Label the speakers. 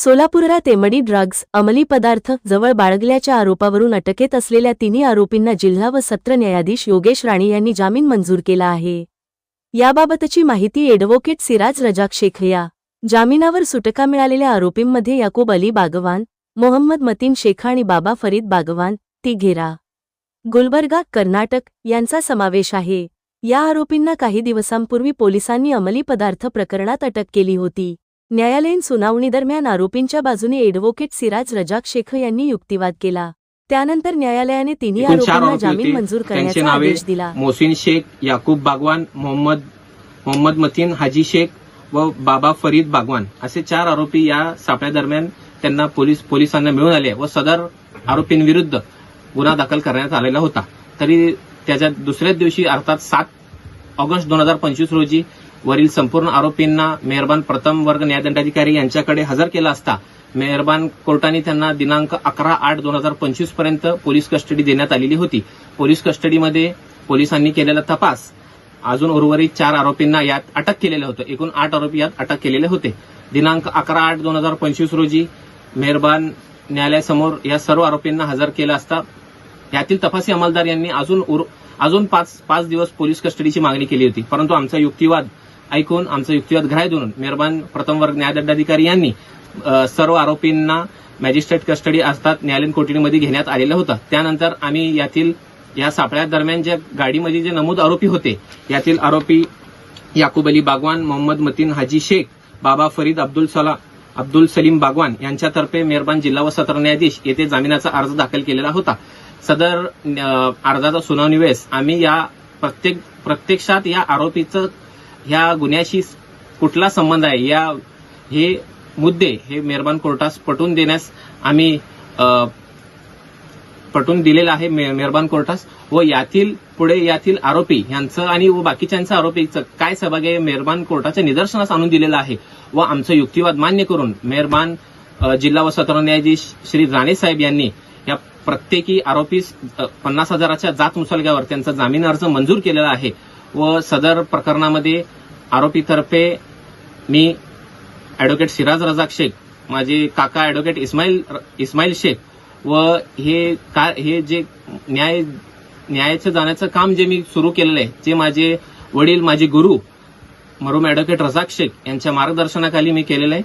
Speaker 1: सोलापुरात तेमडी ड्रग्ज अंमली पदार्थ जवळ बाळगल्याच्या आरोपावरून अटकेत असलेल्या तिन्ही आरोपींना जिल्हा व सत्र न्यायाधीश योगेश राणे यांनी जामीन मंजूर केला आहे. याबाबतची माहिती एडव्होकेट सिराज रजाक शेख या. जामिनावर सुटका मिळालेल्या आरोपींमध्ये याकूब अली बागवान मोहम्मद मतीन शेखा आणि बाबा फरीद बागवान ती घेरा गुलबर्गा कर्नाटक यांचा समावेश आहे. या आरोपींना काही दिवसांपूर्वी पोलिसांनी अंमली पदार्थ प्रकरणात अटक केली होती. न्यायालयीन सुनावणीदरम्यान आरोपींच्या बाजूने एडव्होकेट सिराज रजाक शेख यांनी युक्तिवाद केला. त्यानंतर न्यायालयाने तिन्ही आरोपींना
Speaker 2: आरोपी
Speaker 1: जामीन मंजूर करण्याचा आदेश दिला.
Speaker 2: मोहसिन शेख याकूब बागवान मोहम्मद मोहम्मद मतीन हाजी शेख व बाबा फरीद बागवान असे चार आरोपी या सापळ्यादरम्यान त्यांना पोलीस पोलिसांना मिळून आले व सदर आरोपींविरुद्ध गुन्हा दाखल करण्यात आलेला होता. तरी त्याच्या दुसऱ्याच दिवशी अर्थात सात ऑगस्ट दोन हजार पंचवीस रोजी वरील संपूर्ण आरोपींना मेहरबान प्रथम वर्ग न्यायदंडाधिकारी यांच्याकडे हजर केला असता मेहरबान कोर्टाने त्यांना दिनांक अकरा आठ दोन हजार पंचवीसपर्यंत पोलीस कस्टडी देण्यात आलेली होती. पोलीस कस्टडीमध्ये पोलिसांनी केलेला तपास. अजून उर्वरित चार आरोपींना यात अटक केलेलं होतं. एकूण आठ आरोपी यात अटक केलेले होते. दिनांक अकरा आठ दोन हजार पंचवीस रोजी मेहरबान न्यायालयासमोर या सर्व आरोपींना हजर केलं असता यातील तपासी अंमलदार यांनी अजून उर- अजून पाच पाच दिवस पोलीस कस्टडीची मागणी केली होती. परंतु आमचा युक्तिवाद ऐकून आमचा युक्तिवाद ग्राह्य धरून मेहरबान प्रथम वर्ग न्यायदंडाधिकारी यांनी सर्व आरोपींना मॅजिस्ट्रेट कस्टडी असतात न्यायालयीन कोठडीमध्ये घेण्यात आलेलं होतं. त्यानंतर आम्ही यातील या सापळ्या दरम्यान ज्या गाडीमध्ये जे नमूद आरोपी होते यातील आरोपी याकूब अली बागवान मोहम्मद मतीन हाजी शेख बाबा फरीद अब्दुल सला अब्दुल सलीम बागवान यांच्यातर्फे मेहरबान जिल्हा व सत्र न्यायाधीश येथे जामिनाचा अर्ज दाखल केलेला होता. सदर अर्जाचा सुनावणी वेळेस आम्ही या प्रत्येक प्रत्यक्षात या आरोपीचं ह्या गुन्ह्याशी कुठला संबंध आहे? या हे मुद्दे हे मेहरबान कोर्टास पटवून देण्यास आम्ही पटवून दिलेलं आहे मे- मेहरबान कोर्टास. व यातील पुढे यातील आरोपी यांचं आणि व बाकीच्यांचं आरोपीचं काय सहभाग आहे मेहरबान कोर्टाच्या निदर्शनास आणून दिलेलं आहे. व आमचं युक्तिवाद मान्य करून मेहरबान जिल्हा व सत्र न्यायाधीश श्री राणे साहेब यांनी या प्रत्येकी आरोपीस पन्नास हजाराच्या जात मुसलग्यावर त्यांचा जामीन अर्ज मंजूर केलेला आहे. व सदर प्रकरणामध्ये आरोपीतर्फे मी ऍडव्होकेट सिराज रजाक शेख माझे काका ऍडव्होकेट इस्माईल इस्माईल शेख व हे का हे जे न्याय न्यायाचं जाण्याचं काम जे मी सुरू केलेलं आहे जे माझे वडील माझे गुरु मरूम ऍडव्होकेट रजाक शेख यांच्या मार्गदर्शनाखाली मी केलेलं आहे